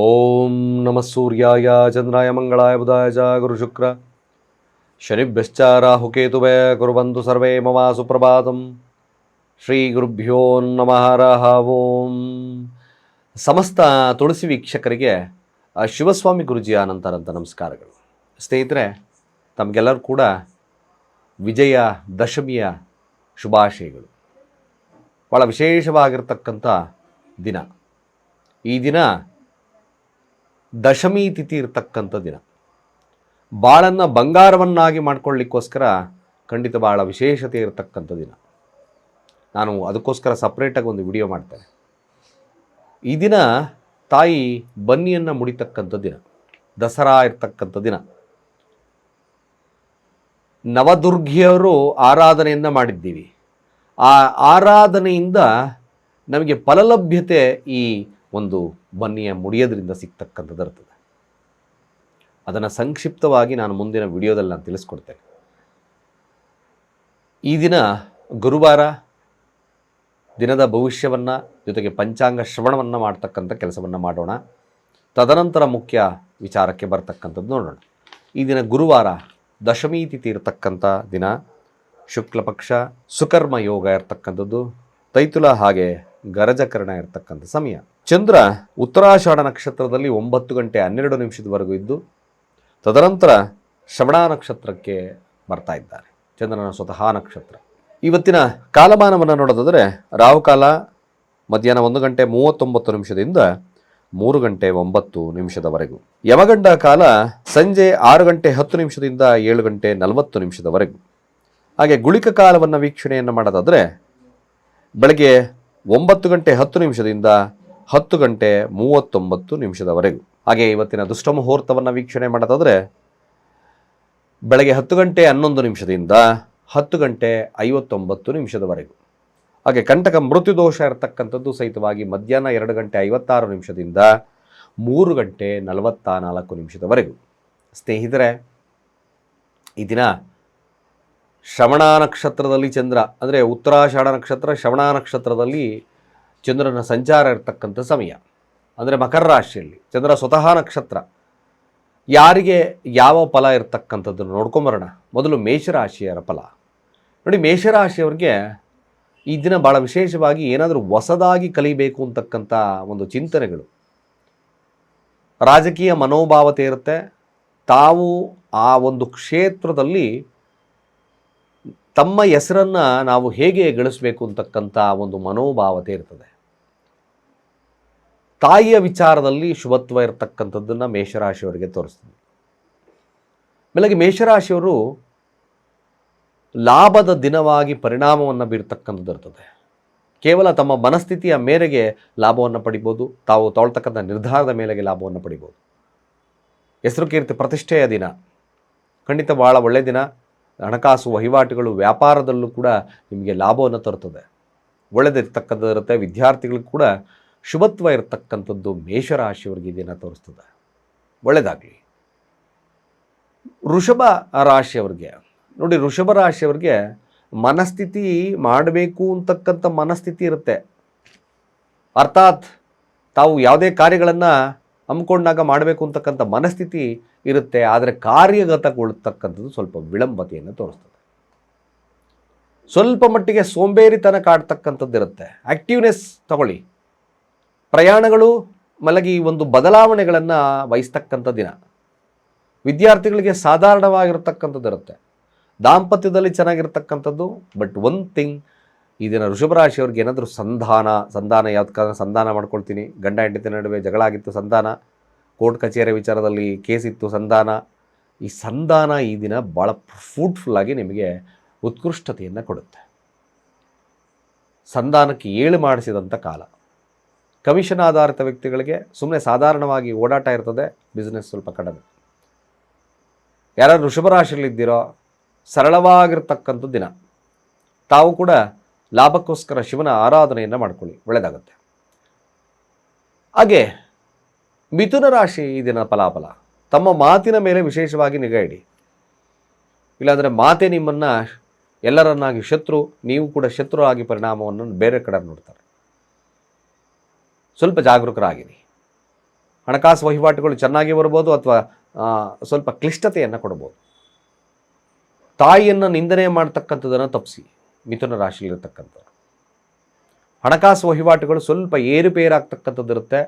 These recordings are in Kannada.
ಓಂ ನಮಃ ಸೂರ್ಯಾಯ ಚಂದ್ರಾಯ ಮಂಗಳಾಯ ಬುಧಾಯ ಚ ಗುರುಶುಕ್ರ ಶನಿಭ್ಯಶ್ಚ ರಾಹುಕೇತುವೆ ಕುರುಬಂತು ಸರ್ವೇ ಮಮಾ ಸುಪ್ರಭಾತಂ ಶ್ರೀ ಗುರುಭ್ಯೋ ನಮಃ ಓಂ ಸಮಸ್ತ ತುಳಸಿ ವೀಕ್ಷಕರಿಗೆ ಶಿವಸ್ವಾಮಿ ಗುರುಜಿಯ ಅನಂತರಂತ ನಮಸ್ಕಾರಗಳು. ಸ್ನೇಹಿತರೆ, ತಮಗೆಲ್ಲರೂ ಕೂಡ ವಿಜಯ ದಶಮಿಯ ಶುಭಾಶಯಗಳು. ಭಾಳ ವಿಶೇಷವಾಗಿರ್ತಕ್ಕಂಥ ದಿನ. ಈ ದಿನ ದಶಮಿ ತಿಥಿ ಇರತಕ್ಕಂಥ ದಿನ. ಬಾಳನ್ನು ಬಂಗಾರವನ್ನಾಗಿ ಮಾಡ್ಕೊಳ್ಳಿಕ್ಕೋಸ್ಕರ ಖಂಡಿತ ಭಾಳ ವಿಶೇಷತೆ ಇರತಕ್ಕಂಥ ದಿನ. ನಾನು ಅದಕ್ಕೋಸ್ಕರ ಸಪ್ರೇಟಾಗಿ ಒಂದು ವಿಡಿಯೋ ಮಾಡ್ತೇನೆ. ಈ ದಿನ ತಾಯಿ ಬನ್ನಿಯನ್ನು ಮುಡಿತಕ್ಕಂಥ ದಿನ. ದಸರಾ ಇರ್ತಕ್ಕಂಥ ದಿನ. ನವದುರ್ಗಿಯವರು ಆರಾಧನೆಯನ್ನು ಮಾಡಿದ್ದೀವಿ. ಆ ಆರಾಧನೆಯಿಂದ ನಮಗೆ ಫಲಲಭ್ಯತೆ ಈ ಒಂದು ಬನ್ನಿಯ ಮುಡಿಯೋದ್ರಿಂದ ಸಿಗ್ತಕ್ಕಂಥದ್ದು ಇರ್ತದೆ. ಅದನ್ನು ಸಂಕ್ಷಿಪ್ತವಾಗಿ ನಾನು ಮುಂದಿನ ವಿಡಿಯೋದಲ್ಲಿ ನಾನು ತಿಳಿಸ್ಕೊಡ್ತೇನೆ. ಈ ದಿನ ಗುರುವಾರ ದಿನದ ಭವಿಷ್ಯವನ್ನು ಜೊತೆಗೆ ಪಂಚಾಂಗ ಶ್ರವಣವನ್ನು ಮಾಡ್ತಕ್ಕಂಥ ಕೆಲಸವನ್ನು ಮಾಡೋಣ. ತದನಂತರ ಮುಖ್ಯ ವಿಚಾರಕ್ಕೆ ಬರ್ತಕ್ಕಂಥದ್ದು ನೋಡೋಣ. ಈ ದಿನ ಗುರುವಾರ ದಶಮಿ ತಿಥಿ ಇರತಕ್ಕಂಥ ದಿನ. ಶುಕ್ಲ ಪಕ್ಷ ಸುಕರ್ಮ ಯೋಗ ಇರತಕ್ಕಂಥದ್ದು. ತೈತುಲ ಹಾಗೆ ಗರಜಕರಣ ಇರತಕ್ಕಂಥ ಸಮಯ. ಚಂದ್ರ ಉತ್ತರಾಷಾಢ ನಕ್ಷತ್ರದಲ್ಲಿ ಒಂಬತ್ತು ಗಂಟೆ ಹನ್ನೆರಡು ನಿಮಿಷದವರೆಗೂ ಇದ್ದು, ತದನಂತರ ಶ್ರವಣ ನಕ್ಷತ್ರಕ್ಕೆ ಬರ್ತಾ ಇದ್ದಾರೆ. ಚಂದ್ರನ ಸ್ವತಃ ನಕ್ಷತ್ರ. ಇವತ್ತಿನ ಕಾಲಮಾನವನ್ನು ನೋಡೋದಾದರೆ ರಾಹುಕಾಲ ಮಧ್ಯಾಹ್ನ ಒಂದು ಗಂಟೆ ಮೂವತ್ತೊಂಬತ್ತು ನಿಮಿಷದಿಂದ ಮೂರು ಗಂಟೆ ಒಂಬತ್ತು ನಿಮಿಷದವರೆಗೂ. ಯಮಗಂಡ ಕಾಲ ಸಂಜೆ ಆರು ಗಂಟೆ ಹತ್ತು ನಿಮಿಷದಿಂದ ಏಳು ಗಂಟೆ ನಲವತ್ತು ನಿಮಿಷದವರೆಗೂ. ಹಾಗೆ ಗುಳಿಕ ಕಾಲವನ್ನು ವೀಕ್ಷಣೆಯನ್ನು ಮಾಡೋದಾದರೆ, ಬೆಳಗ್ಗೆ ಒಂಬತ್ತು ಗಂಟೆ ಹತ್ತು ನಿಮಿಷದಿಂದ ಹತ್ತು ಗಂಟೆ ಮೂವತ್ತೊಂಬತ್ತು ನಿಮಿಷದವರೆಗೂ. ಹಾಗೆ ಇವತ್ತಿನ ದುಷ್ಟ ಮುಹೂರ್ತವನ್ನು ವೀಕ್ಷಣೆ ಮಾಡೋದಾದರೆ, ಬೆಳಗ್ಗೆ ಹತ್ತು ಗಂಟೆ ಹನ್ನೊಂದು ನಿಮಿಷದಿಂದ ಹತ್ತು ಗಂಟೆ ಐವತ್ತೊಂಬತ್ತು ನಿಮಿಷದವರೆಗೂ. ಹಾಗೆ ಕಂಟಕ ಮೃತ್ಯು ದೋಷ ಇರತಕ್ಕಂಥದ್ದು ಸಹಿತವಾಗಿ ಮಧ್ಯಾಹ್ನ ಎರಡು ಗಂಟೆ ಐವತ್ತಾರು ನಿಮಿಷದಿಂದ ಮೂರು ಗಂಟೆ ನಲವತ್ತ ನಾಲ್ಕು ನಿಮಿಷದವರೆಗೂ. ಸ್ನೇಹಿತರೆ, ಈ ದಿನ ಶ್ರವಣ ನಕ್ಷತ್ರದಲ್ಲಿ ಚಂದ್ರ, ಅಂದರೆ ಉತ್ತರಾಷಾಢ ನಕ್ಷತ್ರ, ಶ್ರವಣ ನಕ್ಷತ್ರದಲ್ಲಿ ಚಂದ್ರನ ಸಂಚಾರ ಇರತಕ್ಕಂಥ ಸಮಯ, ಅಂದರೆ ಮಕರ ರಾಶಿಯಲ್ಲಿ. ಚಂದ್ರ ಸ್ವತಃ ನಕ್ಷತ್ರ. ಯಾರಿಗೆ ಯಾವ ಫಲ ಇರತಕ್ಕಂಥದ್ದನ್ನು ನೋಡ್ಕೊಂಬರೋಣ. ಮೊದಲು ಮೇಷರಾಶಿಯರ ಫಲ. ನೋಡಿ, ಮೇಷರಾಶಿಯವ್ರಿಗೆ ಈ ದಿನ ಭಾಳ ವಿಶೇಷವಾಗಿ ಏನಾದರೂ ಹೊಸದಾಗಿ ಕಲಿಬೇಕು ಅಂತಕ್ಕಂಥ ಒಂದು ಚಿಂತನೆಗಳು. ರಾಜಕೀಯ ಮನೋಭಾವತೆ ಇರುತ್ತೆ ತಾವು ಆ ಒಂದು ಕ್ಷೇತ್ರದಲ್ಲಿ ತಮ್ಮ ಹೆಸರನ್ನು ನಾವು ಹೇಗೆ ಗಳಿಸಬೇಕು ಅಂತಕ್ಕಂಥ ಒಂದು ಮನೋಭಾವತೆ ಇರ್ತದೆ ತಾಯಿಯ ವಿಚಾರದಲ್ಲಿ ಶುಭತ್ವ ಇರತಕ್ಕಂಥದ್ದನ್ನು ಮೇಷರಾಶಿಯವರಿಗೆ ತೋರಿಸ್ತೀನಿ. ಬೆಳಗ್ಗೆ ಮೇಷರಾಶಿಯವರು ಲಾಭದ ದಿನವಾಗಿ ಪರಿಣಾಮವನ್ನು ಬೀರ್ತಕ್ಕಂಥದ್ದು ಇರ್ತದೆ. ಕೇವಲ ತಮ್ಮ ಮನಸ್ಥಿತಿಯ ಮೇರೆಗೆ ಲಾಭವನ್ನು ಪಡಿಬೋದು, ತಾವು ತೊಳ್ತಕ್ಕಂಥ ನಿರ್ಧಾರದ ಮೇಲೆಗೆ ಲಾಭವನ್ನು ಪಡಿಬೋದು. ಹೆಸರು ಕೀರ್ತಿ ಪ್ರತಿಷ್ಠೆಯ ದಿನ. ಖಂಡಿತ ಭಾಳ ಒಳ್ಳೆಯ ದಿನ. ಹಣಕಾಸು ವಹಿವಾಟುಗಳು ವ್ಯಾಪಾರದಲ್ಲೂ ಕೂಡ ನಿಮಗೆ ಲಾಭವನ್ನು ತರುತ್ತದೆ. ಒಳ್ಳೆದಿರ್ತಕ್ಕಂಥದ್ದು ಇರುತ್ತೆ ವಿದ್ಯಾರ್ಥಿಗಳಿಗೂ ಕೂಡ ಶುಭತ್ವ ಇರತಕ್ಕಂಥದ್ದು ಮೇಷರಾಶಿಯವರಿಗೆ ಇದನ್ನು ದಿನ ತೋರಿಸ್ತದೆ. ಒಳ್ಳೆಯದಾಗಲಿ ಋಷಭ ರಾಶಿಯವ್ರಿಗೆ, ನೋಡಿ ಋಷಭ ರಾಶಿಯವ್ರಿಗೆ ಮನಸ್ಥಿತಿ ಮಾಡಬೇಕು ಅಂತಕ್ಕಂಥ ಮನಸ್ಥಿತಿ ಇರುತ್ತೆ. ಅರ್ಥಾತ್ ತಾವು ಯಾವುದೇ ಕಾರ್ಯಗಳನ್ನು ಹಮ್ಮಿಕೊಂಡಾಗ ಮಾಡಬೇಕು ಅಂತಕ್ಕಂಥ ಮನಸ್ಥಿತಿ ಇರುತ್ತೆ. ಆದರೆ ಕಾರ್ಯಗತಗೊಳ್ತಕ್ಕಂಥದ್ದು ಸ್ವಲ್ಪ ವಿಳಂಬತೆಯನ್ನು ತೋರಿಸ್ತದೆ. ಸ್ವಲ್ಪ ಮಟ್ಟಿಗೆ ಸೋಂಬೇರಿತನ ಕಾಡ್ತಕ್ಕಂಥದ್ದು ಇರುತ್ತೆ. ಆ್ಯಕ್ಟಿವ್ನೆಸ್ ತಗೊಳ್ಳಿ. ಪ್ರಯಾಣಗಳು ಮಲಗಿ ಒಂದು ಬದಲಾವಣೆಗಳನ್ನು ವಹಿಸ್ತಕ್ಕಂಥ ದಿನ. ವಿದ್ಯಾರ್ಥಿಗಳಿಗೆ ಸಾಧಾರಣವಾಗಿರತಕ್ಕಂಥದ್ದು ಇರುತ್ತೆ. ದಾಂಪತ್ಯದಲ್ಲಿ ಚೆನ್ನಾಗಿರ್ತಕ್ಕಂಥದ್ದು, ಬಟ್ ಒನ್ ಥಿಂಗ್ ಈ ದಿನ ವೃಷಭ ರಾಶಿಯವ್ರಿಗೆ ಏನಾದರೂ ಸಂಧಾನ ಸಂಧಾನ ಯಾವ್ದಕ್ಕಾದ್ರೂ ಸಂಧಾನ ಮಾಡ್ಕೊಳ್ತೀನಿ. ಗಂಡ, ಹೆಂಡತಿ ನಡುವೆ ಜಗಳ ಆಗಿತ್ತು, ಸಂಧಾನ. ಕೋರ್ಟ್ ಕಚೇರಿ ವಿಚಾರದಲ್ಲಿ ಕೇಸ್ ಇತ್ತು ಸಂಧಾನ. ಈ ಸಂಧಾನ ಈ ದಿನ ಭಾಳ ಫ್ರೂಟ್ಫುಲ್ಲಾಗಿ ನಿಮಗೆ ಉತ್ಕೃಷ್ಟತೆಯನ್ನು ಕೊಡುತ್ತೆ. ಸಂಧಾನಕ್ಕೆ ಏಳು ಮಾಡಿಸಿದಂಥ ಕಾಲ. ಕಮಿಷನ್ ಆಧಾರಿತ ವ್ಯಕ್ತಿಗಳಿಗೆ ಸುಮ್ಮನೆ ಸಾಧಾರಣವಾಗಿ ಓಡಾಟ ಇರ್ತದೆ ಬಿಸ್ನೆಸ್ ಸ್ವಲ್ಪ ಕಡಿಮೆ. ಯಾರು ರಾಶಿಯಲ್ಲಿದ್ದೀರೋ, ಸರಳವಾಗಿರ್ತಕ್ಕಂಥ ದಿನ. ತಾವು ಕೂಡ ಲಾಭಕ್ಕೋಸ್ಕರ ಶಿವನ ಆರಾಧನೆಯನ್ನು ಮಾಡ್ಕೊಳ್ಳಿ ಒಳ್ಳೆಯದಾಗುತ್ತೆ ಹಾಗೆ ಮಿಥುನ ರಾಶಿ ಈ ದಿನ ಫಲಾಫಲ. ತಮ್ಮ ಮಾತಿನ ಮೇಲೆ ವಿಶೇಷವಾಗಿ ನಿಗಾ ಇಡಿ. ಇಲ್ಲಾಂದರೆ ಮಾತೆ ನಿಮ್ಮನ್ನು ಎಲ್ಲರನ್ನಾಗಿ ಶತ್ರು, ನೀವು ಕೂಡ ಶತ್ರು ಆಗಿ ಪರಿಣಾಮವನ್ನು ಬೇರೆ ಕಡೆ ನೋಡ್ತಾರೆ. ಸ್ವಲ್ಪ ಜಾಗರೂಕರಾಗಿರಿ. ಹಣಕಾಸು ವಹಿವಾಟುಗಳು ಚೆನ್ನಾಗಿ ಬರ್ಬೋದು ಅಥವಾ ಸ್ವಲ್ಪ ಕ್ಲಿಷ್ಟತೆಯನ್ನು ಕೊಡ್ಬೋದು. ತಾಯಿಯನ್ನು ನಿಂದನೆ ಮಾಡ್ತಕ್ಕಂಥದ್ದನ್ನು ತಪ್ಪಿಸಿ, ಮಿಥುನ ರಾಶಿಲಿರ್ತಕ್ಕಂಥದ್ದು ಹಣಕಾಸು ವಹಿವಾಟುಗಳು ಸ್ವಲ್ಪ ಏರುಪೇರಾಗ್ತಕ್ಕಂಥದ್ದು ಇರುತ್ತೆ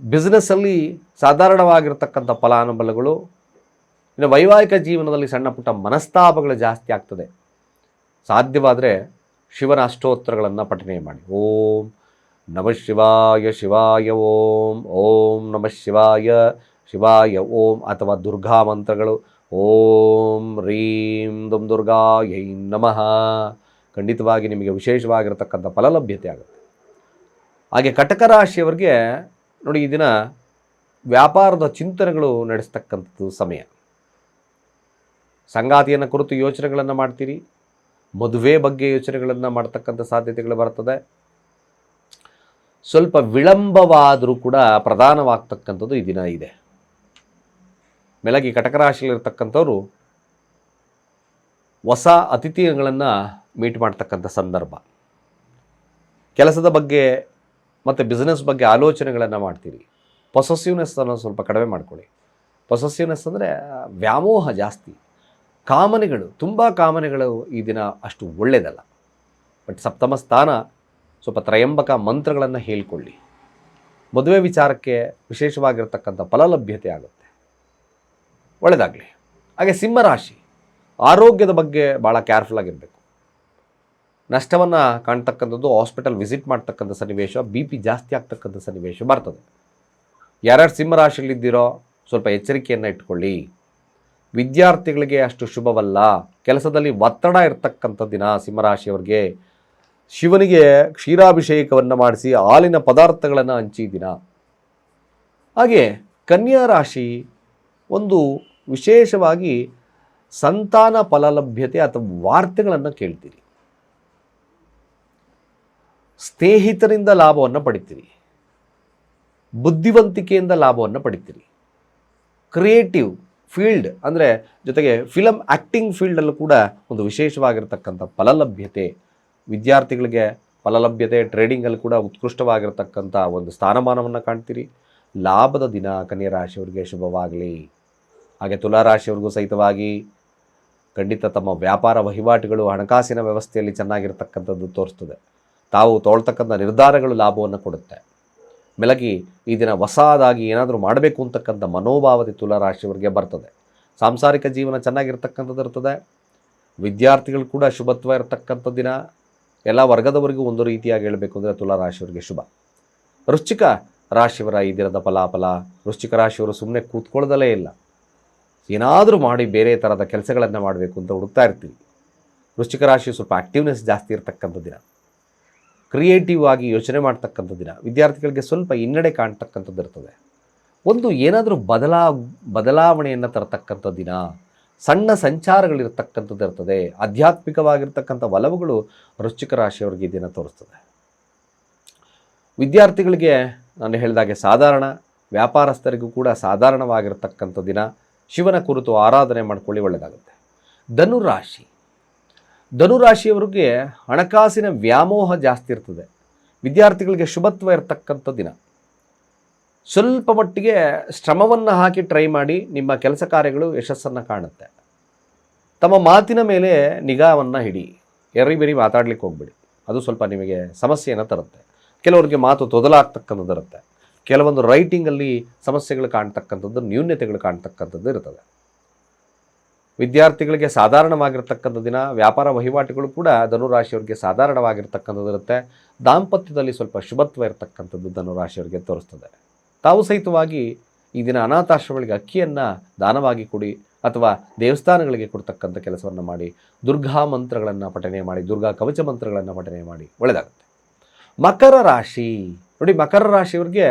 ಬಿಸ್ನೆಸ್ಸಲ್ಲಿ ಸಾಧಾರಣವಾಗಿರ್ತಕ್ಕಂಥ ಫಲಾನುಬಲಗಳು ಇನ್ನು ವೈವಾಹಿಕ ಜೀವನದಲ್ಲಿ ಸಣ್ಣ ಪುಟ್ಟ ಮನಸ್ತಾಪಗಳು ಜಾಸ್ತಿ ಆಗ್ತದೆ. ಸಾಧ್ಯವಾದರೆ ಶಿವನ ಅಷ್ಟೋತ್ತರಗಳನ್ನು ಪಠನೆ ಮಾಡಿ. ಓಂ ನಮಃ ಶಿವಾಯ ಶಿವಾಯ ಓಂ ಓಂ ನಮಃ ಶಿವಾಯ ಶಿವಾಯ ಓಂ ಅಥವಾ ದುರ್ಗಾ ಮಂತ್ರಗಳು. ಓಂ ರೀಂ ದುಂ ದುರ್ಗಾ ಯೈ ನಮಃ. ಖಂಡಿತವಾಗಿ ನಿಮಗೆ ವಿಶೇಷವಾಗಿರತಕ್ಕಂಥ ಫಲಲಭ್ಯತೆ ಆಗುತ್ತೆ. ಹಾಗೆ ಕಟಕ ರಾಶಿಯವರಿಗೆ ನೋಡಿ, ಈ ದಿನ ವ್ಯಾಪಾರದ ಚಿಂತನೆಗಳು ನಡೆಸ್ತಕ್ಕಂಥದ್ದು ಸಮಯ. ಸಂಗಾತಿಯನ್ನು ಕುರಿತು ಯೋಚನೆಗಳನ್ನು ಮಾಡ್ತೀರಿ, ಮದುವೆ ಬಗ್ಗೆ ಯೋಚನೆಗಳನ್ನು ಮಾಡ್ತಕ್ಕಂಥ ಸಾಧ್ಯತೆಗಳು ಬರ್ತದೆ. ಸ್ವಲ್ಪ ವಿಳಂಬವಾದರೂ ಕೂಡ ಪ್ರಧಾನವಾಗ್ತಕ್ಕಂಥದ್ದು ಈ ದಿನ ಇದೆ. ಮೆಲಗಿ ಕಟಕ ರಾಶಿಯಲ್ಲಿರ್ತಕ್ಕಂಥವ್ರು ಹೊಸ ಅತಿಥಿಗಳನ್ನು ಮೀಟ್ ಮಾಡ್ತಕ್ಕಂಥ ಸಂದರ್ಭ. ಕೆಲಸದ ಬಗ್ಗೆ ಮತ್ತು ಬಿಸ್ನೆಸ್ ಬಗ್ಗೆ ಆಲೋಚನೆಗಳನ್ನು ಮಾಡ್ತೀರಿ. ಪೊಸೆಸಿವ್ನೆಸ್ ಅನ್ನೋದು ಸ್ವಲ್ಪ ಕಡಿಮೆ ಮಾಡ್ಕೊಳ್ಳಿ. ಪೊಸೆಸಿವ್ನೆಸ್ ಅಂದರೆ ವ್ಯಾಮೋಹ ಜಾಸ್ತಿ. ಕಾಮನೆಗಳು, ತುಂಬ ಕಾಮನೆಗಳು ಈ ದಿನ ಅಷ್ಟು ಒಳ್ಳೆಯದಲ್ಲ ಬಟ್ ಸಪ್ತಮ ಸ್ಥಾನ, ಸ್ವಲ್ಪ ತ್ರಯಂಬಕ ಮಂತ್ರಗಳನ್ನು ಹೇಳ್ಕೊಳ್ಳಿ. ಮದುವೆ ವಿಚಾರಕ್ಕೆ ವಿಶೇಷವಾಗಿರ್ತಕ್ಕಂಥ ಫಲಲಭ್ಯತೆ ಆಗುತ್ತೆ. ಒಳ್ಳೆಯದಾಗಲಿ ಹಾಗೆ ಸಿಂಹರಾಶಿ, ಆರೋಗ್ಯದ ಬಗ್ಗೆ ಭಾಳ ಕೇರ್ಫುಲ್ ಆಗಿರಬೇಕು. ನಷ್ಟವನ್ನು ಕಾಣ್ತಕ್ಕಂಥದ್ದು ಹಾಸ್ಪಿಟಲ್ ವಿಸಿಟ್ ಮಾಡ್ತಕ್ಕಂಥ ಸನ್ನಿವೇಶ ಬಿ ಪಿ ಜಾಸ್ತಿ ಆಗ್ತಕ್ಕಂಥ ಸನ್ನಿವೇಶ ಬರ್ತದೆ. ಯಾರ್ಯಾರು ಸಿಂಹರಾಶಿಯಲ್ಲಿದ್ದೀರೋ ಸ್ವಲ್ಪ ಎಚ್ಚರಿಕೆಯನ್ನು ಇಟ್ಕೊಳ್ಳಿ. ವಿದ್ಯಾರ್ಥಿಗಳಿಗೆ ಅಷ್ಟು ಶುಭವಲ್ಲ. ಕೆಲಸದಲ್ಲಿ ಒತ್ತಡ ಇರತಕ್ಕಂಥ ದಿನ ಸಿಂಹರಾಶಿಯವ್ರಿಗೆ ಶಿವನಿಗೆ ಕ್ಷೀರಾಭಿಷೇಕವನ್ನು ಮಾಡಿಸಿ, ಹಾಲಿನ ಪದಾರ್ಥಗಳನ್ನು ಹಂಚಿ ದಿನ. ಹಾಗೆ ಕನ್ಯಾ ರಾಶಿ ಒಂದು ವಿಶೇಷವಾಗಿ ಸಂತಾನ ಫಲಲಭ್ಯತೆ ಅಥವಾ ವಾರ್ತೆಗಳನ್ನು ಕೇಳ್ತೀರಿ. ಸ್ನೇಹಿತರಿಂದ ಲಾಭವನ್ನು ಪಡಿತೀರಿ. ಬುದ್ಧಿವಂತಿಕೆಯಿಂದ ಲಾಭವನ್ನು ಪಡಿತೀರಿ. ಕ್ರಿಯೇಟಿವ್ ಫೀಲ್ಡ್ ಅಂದರೆ ಜೊತೆಗೆ ಫಿಲಮ್ ಆ್ಯಕ್ಟಿಂಗ್ ಫೀಲ್ಡಲ್ಲೂ ಕೂಡ ಒಂದು ವಿಶೇಷವಾಗಿರತಕ್ಕಂಥ ಫಲಲಭ್ಯತೆ, ವಿದ್ಯಾರ್ಥಿಗಳಿಗೆ ಫಲಲಭ್ಯತೆ, ಟ್ರೇಡಿಂಗಲ್ಲಿ ಕೂಡ ಉತ್ಕೃಷ್ಟವಾಗಿರತಕ್ಕಂಥ ಒಂದು ಸ್ಥಾನಮಾನವನ್ನು ಕಾಣ್ತೀರಿ. ಲಾಭದ ದಿನ ಕನ್ಯಾ ರಾಶಿಯವರಿಗೆ ಶುಭವಾಗಲಿ. ಹಾಗೆ ತುಲಾರಾಶಿಯವ್ರಿಗೂ ಸಹಿತವಾಗಿ ಖಂಡಿತ ತಮ್ಮ ವ್ಯಾಪಾರ ವಹಿವಾಟುಗಳು ಹಣಕಾಸಿನ ವ್ಯವಸ್ಥೆಯಲ್ಲಿ ಚೆನ್ನಾಗಿರ್ತಕ್ಕಂಥದ್ದು ತೋರಿಸ್ತದೆ. ತಾವು ತೊಗೊಳ್ತಕ್ಕಂಥ ನಿರ್ಧಾರಗಳು ಲಾಭವನ್ನು ಕೊಡುತ್ತೆ. ಮೆಲಗಿ ಈ ದಿನ ಹೊಸದಾಗಿ ಏನಾದರೂ ಮಾಡಬೇಕು ಅಂತಕ್ಕಂಥ ಮನೋಭಾವದ ತುಲಾರಾಶಿಯವರಿಗೆ ಬರ್ತದೆ. ಸಾಂಸಾರಿಕ ಜೀವನ ಚೆನ್ನಾಗಿರ್ತಕ್ಕಂಥದ್ದು ಇರ್ತದೆ. ವಿದ್ಯಾರ್ಥಿಗಳು ಕೂಡ ಶುಭತ್ವ ಇರತಕ್ಕಂಥ ದಿನ. ಎಲ್ಲ ವರ್ಗದವರಿಗೂ ಒಂದು ರೀತಿಯಾಗಿ ಹೇಳಬೇಕು ಅಂದರೆ ತುಲಾರಾಶಿಯವರಿಗೆ ಶುಭ. ವೃಶ್ಚಿಕ ರಾಶಿಯವರ ಈ ದಿನದ ಫಲಾಫಲ, ವೃಶ್ಚಿಕ ರಾಶಿಯವರು ಸುಮ್ಮನೆ ಕೂತ್ಕೊಳ್ಳೋದಲ್ಲೇ ಇಲ್ಲ. ಏನಾದರೂ ಮಾಡಿ ಬೇರೆ ಥರದ ಕೆಲಸಗಳನ್ನು ಮಾಡಬೇಕು ಅಂತ ಹುಡುಕ್ತಾ ಇರ್ತೀವಿ. ವೃಶ್ಚಿಕ ರಾಶಿ ಸ್ವಲ್ಪ ಆ್ಯಕ್ಟಿವ್ನೆಸ್ ಜಾಸ್ತಿ ಇರತಕ್ಕಂಥ ದಿನ. ಕ್ರಿಯೇಟಿವ್ ಆಗಿ ಯೋಚನೆ ಮಾಡ್ತಕ್ಕಂಥ ದಿನ. ವಿದ್ಯಾರ್ಥಿಗಳಿಗೆ ಸ್ವಲ್ಪ ಹಿನ್ನಡೆ ಕಾಣ್ತಕ್ಕಂಥದ್ದು ಇರ್ತದೆ. ಒಂದು ಏನಾದರೂ ಬದಲಾ, ಬದಲಾವಣೆಯನ್ನು ತರತಕ್ಕಂಥ ದಿನ, ಸಣ್ಣ ಸಂಚಾರಗಳಿರ್ತಕ್ಕಂಥದ್ದು ಇರ್ತದೆ. ಆಧ್ಯಾತ್ಮಿಕವಾಗಿರ್ತಕ್ಕಂಥ ಒಲವುಗಳು ವೃಶ್ಚಿಕ ರಾಶಿಯವರಿಗೆ ದಿನ ತೋರಿಸ್ತದೆ. ವಿದ್ಯಾರ್ಥಿಗಳಿಗೆ ನಾನು ಹೇಳಿದಾಗೆ ಸಾಧಾರಣ, ವ್ಯಾಪಾರಸ್ಥರಿಗೂ ಕೂಡ ಸಾಧಾರಣವಾಗಿರ್ತಕ್ಕಂಥ ದಿನ. ಶಿವನ ಕುರಿತು ಆರಾಧನೆ ಮಾಡ್ಕೊಳ್ಳಿ ಒಳ್ಳೆಯದಾಗುತ್ತೆ ಧನುರಾಶಿ. ಧನುರಾಶಿಯವರಿಗೆ ಹಣಕಾಸಿನ ವ್ಯಾಮೋಹ ಜಾಸ್ತಿ ಇರ್ತದೆ. ವಿದ್ಯಾರ್ಥಿಗಳಿಗೆ ಶುಭತ್ವ ಇರತಕ್ಕಂಥ ದಿನ. ಸ್ವಲ್ಪ ಮಟ್ಟಿಗೆ ಶ್ರಮವನ್ನು ಹಾಕಿ ಟ್ರೈ ಮಾಡಿ ನಿಮ್ಮ ಕೆಲಸ ಕಾರ್ಯಗಳು ಯಶಸ್ಸನ್ನು ಕಾಣುತ್ತೆ. ತಮ್ಮ ಮಾತಿನ ಮೇಲೆ ನಿಗಾವನ್ನು ಹಿಡಿ. ಎರಿ ಬೆರಿ ಮಾತಾಡ್ಲಿಕ್ಕೆ ಹೋಗ್ಬೇಡಿ. ಅದು ಸ್ವಲ್ಪ ನಿಮಗೆ ಸಮಸ್ಯೆಯನ್ನು ತರುತ್ತೆ. ಕೆಲವರಿಗೆ ಮಾತು ತೊದಲಾಗ್ತಕ್ಕಂಥದ್ದು ಇರುತ್ತೆ. ಕೆಲವೊಂದು ರೈಟಿಂಗಲ್ಲಿ ಸಮಸ್ಯೆಗಳು ಕಾಣ್ತಕ್ಕಂಥದ್ದು ನ್ಯೂನ್ಯತೆಗಳು ಕಾಣ್ತಕ್ಕಂಥದ್ದು ಇರ್ತದೆ. ವಿದ್ಯಾರ್ಥಿಗಳಿಗೆ ಸಾಧಾರಣವಾಗಿರ್ತಕ್ಕಂಥ ದಿನ, ವ್ಯಾಪಾರ ವಹಿವಾಟುಗಳು ಕೂಡ ಧನುರಾಶಿಯವರಿಗೆ ಸಾಧಾರಣವಾಗಿರ್ತಕ್ಕಂಥದ್ದಿರುತ್ತೆ ದಾಂಪತ್ಯದಲ್ಲಿ ಸ್ವಲ್ಪ ಶುಭತ್ವ ಇರತಕ್ಕಂಥದ್ದು ಧನುರಾಶಿಯವರಿಗೆ ತೋರಿಸ್ತದೆ. ತಾವು ಸಹಿತವಾಗಿ ಈ ದಿನ ಅನಾಥಾಶ್ರಮಗಳಿಗೆ ಅಕ್ಕಿಯನ್ನು ದಾನವಾಗಿ ಕೊಡಿ ಅಥವಾ ದೇವಸ್ಥಾನಗಳಿಗೆ ಕೊಡ್ತಕ್ಕಂಥ ಕೆಲಸವನ್ನು ಮಾಡಿ, ದುರ್ಗಾ ಮಂತ್ರಗಳನ್ನು ಪಠನೆ ಮಾಡಿ, ದುರ್ಗಾ ಕವಚ ಮಂತ್ರಗಳನ್ನು ಪಠನೆ ಮಾಡಿ, ಒಳ್ಳೆಯದಾಗುತ್ತೆ. ಮಕರ ರಾಶಿ. ನೋಡಿ, ಮಕರ ರಾಶಿಯವ್ರಿಗೆ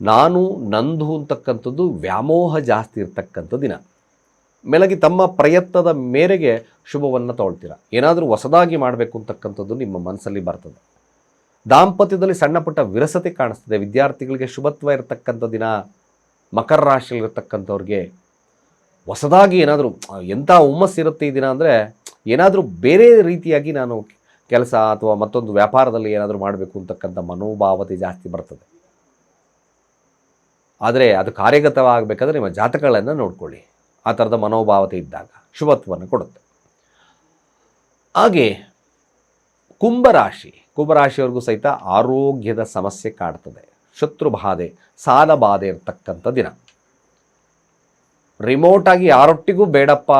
ನಾನು ನಂದು ಅಂತಕ್ಕಂಥದ್ದು ವ್ಯಾಮೋಹ ಜಾಸ್ತಿ ಇರ್ತಕ್ಕಂಥ ದಿನ. ಮೇಲಾಗಿ ತಮ್ಮ ಪ್ರಯತ್ನದ ಮೇರೆಗೆ ಶುಭವನ್ನು ತಗೊಳ್ತೀರ? ಏನಾದರೂ ಹೊಸದಾಗಿ ಮಾಡಬೇಕು ಅಂತಕ್ಕಂಥದ್ದು ನಿಮ್ಮ ಮನಸ್ಸಲ್ಲಿ ಬರ್ತದೆ. ದಾಂಪತ್ಯದಲ್ಲಿ ಸಣ್ಣ ಪುಟ್ಟ ವಿರಸತೆ ಕಾಣಿಸ್ತದೆ. ವಿದ್ಯಾರ್ಥಿಗಳಿಗೆ ಶುಭತ್ವ ಇರತಕ್ಕಂಥ ದಿನ, ಮಕರ ರಾಶಿಯಲ್ಲಿರ್ತಕ್ಕಂಥವ್ರಿಗೆ ಹೊಸದಾಗಿ ಏನಾದರೂ, ಎಂಥ ಹುಮ್ಮಸ್ಸಿರುತ್ತೆ ಈ ದಿನ ಅಂದರೆ ಏನಾದರೂ ಬೇರೆ ರೀತಿಯಾಗಿ ನಾನು ಕೆಲಸ ಅಥವಾ ಮತ್ತೊಂದು ವ್ಯಾಪಾರದಲ್ಲಿ ಏನಾದರೂ ಮಾಡಬೇಕು ಅಂತಕ್ಕಂಥ ಮನೋಭಾವತೆ ಜಾಸ್ತಿ ಬರ್ತದೆ. ಆದರೆ ಅದು ಕಾರ್ಯಗತವಾಗಬೇಕಾದ್ರೆ ನಿಮ್ಮ ಜಾತಕಗಳನ್ನು ನೋಡ್ಕೊಳ್ಳಿ. ಆ ಥರದ ಮನೋಭಾವತೆ ಇದ್ದಾಗ ಶುಭತ್ವವನ್ನು ಕೊಡುತ್ತೆ. ಹಾಗೆ ಕುಂಭರಾಶಿ, ಕುಂಭರಾಶಿಯವ್ರಿಗೂ ಸಹಿತ ಆರೋಗ್ಯದ ಸಮಸ್ಯೆ ಕಾಡ್ತದೆ. ಶತ್ರು ಬಾಧೆ, ಸಾಲ ಬಾಧೆ ಇರತಕ್ಕಂಥ ದಿನ. ರಿಮೋಟಾಗಿ ಯಾರೊಟ್ಟಿಗೂ ಬೇಡಪ್ಪ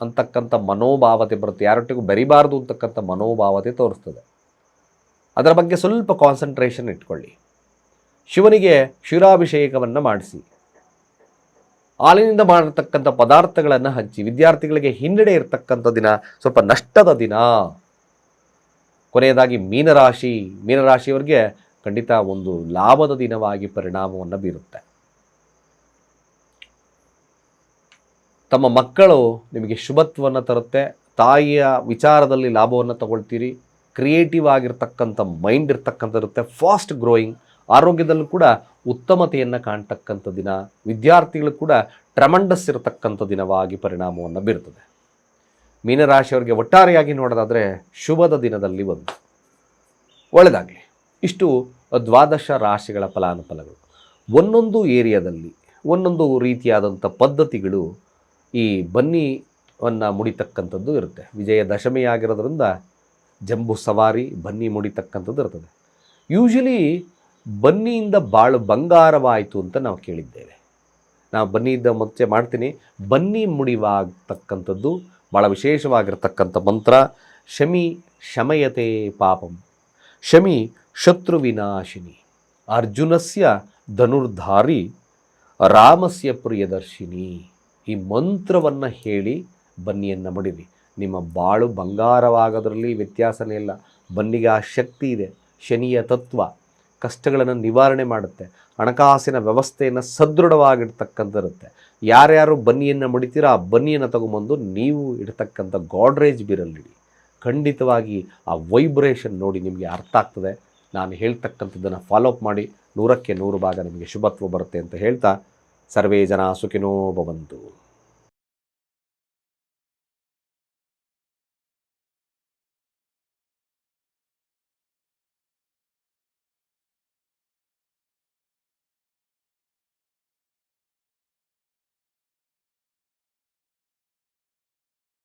ಅಂತಕ್ಕಂಥ ಮನೋಭಾವತೆ ಬರುತ್ತೆ. ಯಾರೊಟ್ಟಿಗೂ ಬೆರಿಬಾರ್ದು ಅಂತಕ್ಕಂಥ ಮನೋಭಾವತೆ ತೋರಿಸ್ತದೆ. ಅದರ ಬಗ್ಗೆ ಸ್ವಲ್ಪ ಕಾನ್ಸಂಟ್ರೇಷನ್ ಇಟ್ಕೊಳ್ಳಿ. ಶಿವನಿಗೆ ಶಿರಾಭಿಷೇಕವನ್ನು ಮಾಡಿಸಿ. ಹಾಲಿನಿಂದ ಮಾಡಿರ್ತಕ್ಕಂಥ ಪದಾರ್ಥಗಳನ್ನು ಹಂಚಿ ವಿದ್ಯಾರ್ಥಿಗಳಿಗೆ ಹಿನ್ನಡೆ ಇರತಕ್ಕಂಥ ದಿನ, ಸ್ವಲ್ಪ ನಷ್ಟದ ದಿನ. ಕೊನೆಯದಾಗಿ ಮೀನರಾಶಿ, ಮೀನರಾಶಿಯವರಿಗೆ ಖಂಡಿತ ಒಂದು ಲಾಭದ ದಿನವಾಗಿ ಪರಿಣಾಮವನ್ನು ಬೀರುತ್ತೆ. ತಮ್ಮ ಮಕ್ಕಳು ನಿಮಗೆ ಶುಭತ್ವವನ್ನು ತರುತ್ತೆ. ತಾಯಿಯ ವಿಚಾರದಲ್ಲಿ ಲಾಭವನ್ನು ತಗೊಳ್ತೀರಿ. ಕ್ರಿಯೇಟಿವ್ ಆಗಿರ್ತಕ್ಕಂಥ ಮೈಂಡ್ ಇರ್ತಕ್ಕಂಥದ್ದು ಫಾಸ್ಟ್ ಗ್ರೋಯಿಂಗ್. ಆರೋಗ್ಯದಲ್ಲೂ ಕೂಡ ಉತ್ತಮತೆಯನ್ನು ಕಾಣ್ತಕ್ಕಂಥ ದಿನ, ವಿದ್ಯಾರ್ಥಿಗಳು ಕೂಡ ಟ್ರಮಂಡಸ್ ಇರತಕ್ಕಂಥ ದಿನವಾಗಿ ಪರಿಣಾಮವನ್ನು ಬೀರ್ತದೆ. ಮೀನರಾಶಿಯವರಿಗೆ ಒಟ್ಟಾರೆಯಾಗಿ ನೋಡೋದಾದರೆ ಶುಭದ ದಿನದಲ್ಲಿ ಒಂದು. ಒಳ್ಳೆಯದಾಗಲಿ ಇಷ್ಟು ದ್ವಾದಶ ರಾಶಿಗಳ ಫಲಾನುಫಲಗಳು. ಒಂದೊಂದು ಏರಿಯಾದಲ್ಲಿ, ಒಂದೊಂದು ರೀತಿಯಾದಂಥ ಪದ್ಧತಿಗಳು ಈ ಬನ್ನಿವನ್ನು ಮುಡಿತಕ್ಕಂಥದ್ದು ಇರುತ್ತೆ. ವಿಜಯದಶಮಿ ಆಗಿರೋದ್ರಿಂದ ಜಂಬು ಸವಾರಿ, ಬನ್ನಿ ಮುಡಿತಕ್ಕಂಥದ್ದು ಇರ್ತದೆ. ಯೂಶಲಿ ಬನ್ನಿಯಿಂದ ಬಾಳು ಬಂಗಾರವಾಯಿತು ಅಂತ ನಾವು ಕೇಳಿದ್ದೇವೆ. ನಾವು ಬನ್ನಿಯಿಂದ ಮತ್ತೆ ಮಾಡ್ತೀನಿ. ಬನ್ನಿ ಮುಡಿವಾಗ್ತಕ್ಕಂಥದ್ದು ಭಾಳ ವಿಶೇಷವಾಗಿರತಕ್ಕಂಥ ಮಂತ್ರ, ಶಮಿ ಶಮಯತೆ ಪಾಪಂ, ಶಮಿ ಶತ್ರು ವಿನಾಶಿನಿ, ಅರ್ಜುನಸ್ಯ ಧನುರ್ಧಾರಿ, ರಾಮಸ್ಯ ಪ್ರಿಯದರ್ಶಿನಿ, ಈ ಮಂತ್ರವನ್ನು ಹೇಳಿ ಬನ್ನಿಯನ್ನು ಮುಡಿರಿ. ನಿಮ್ಮ ಬಾಳು ಬಂಗಾರವಾಗೋದ್ರಲ್ಲಿ ವ್ಯತ್ಯಾಸನೇ ಇಲ್ಲ. ಬನ್ನಿಗೆ ಆ ಶಕ್ತಿ ಇದೆ. ಶನಿಯ ತತ್ವ. ಕಷ್ಟಗಳನ್ನು ನಿವಾರಣೆ ಮಾಡುತ್ತೆ. ಹಣಕಾಸಿನ ವ್ಯವಸ್ಥೆಯನ್ನು ಸದೃಢವಾಗಿರ್ತಕ್ಕಂಥದ್ದಿರುತ್ತೆ ಯಾರ್ಯಾರು ಬನ್ನಿಯನ್ನು ಮಡಿತೀರೋ ಆ ಬನ್ನಿಯನ್ನು ತಗೊಂಬಂದು ನೀವು ಇಡ್ತಕ್ಕಂಥ ಗಾಡ್ರೇಜ್ ಬೀರಲ್ಲಿಡಿ ಖಂಡಿತವಾಗಿ ಆ ವೈಬ್ರೇಷನ್ ನೋಡಿ ನಿಮಗೆ ಅರ್ಥ ಆಗ್ತದೆ. ನಾನು ಹೇಳ್ತಕ್ಕಂಥದ್ದನ್ನು ಫಾಲೋಅಪ್ ಮಾಡಿ ನೂರಕ್ಕೆ ನೂರು ಭಾಗ ನಿಮಗೆ ಶುಭತ್ವ ಬರುತ್ತೆ ಅಂತ ಹೇಳ್ತಾ ಸರ್ವೇ ಜನ ಸುಖಿನೋ ಭವಂತು.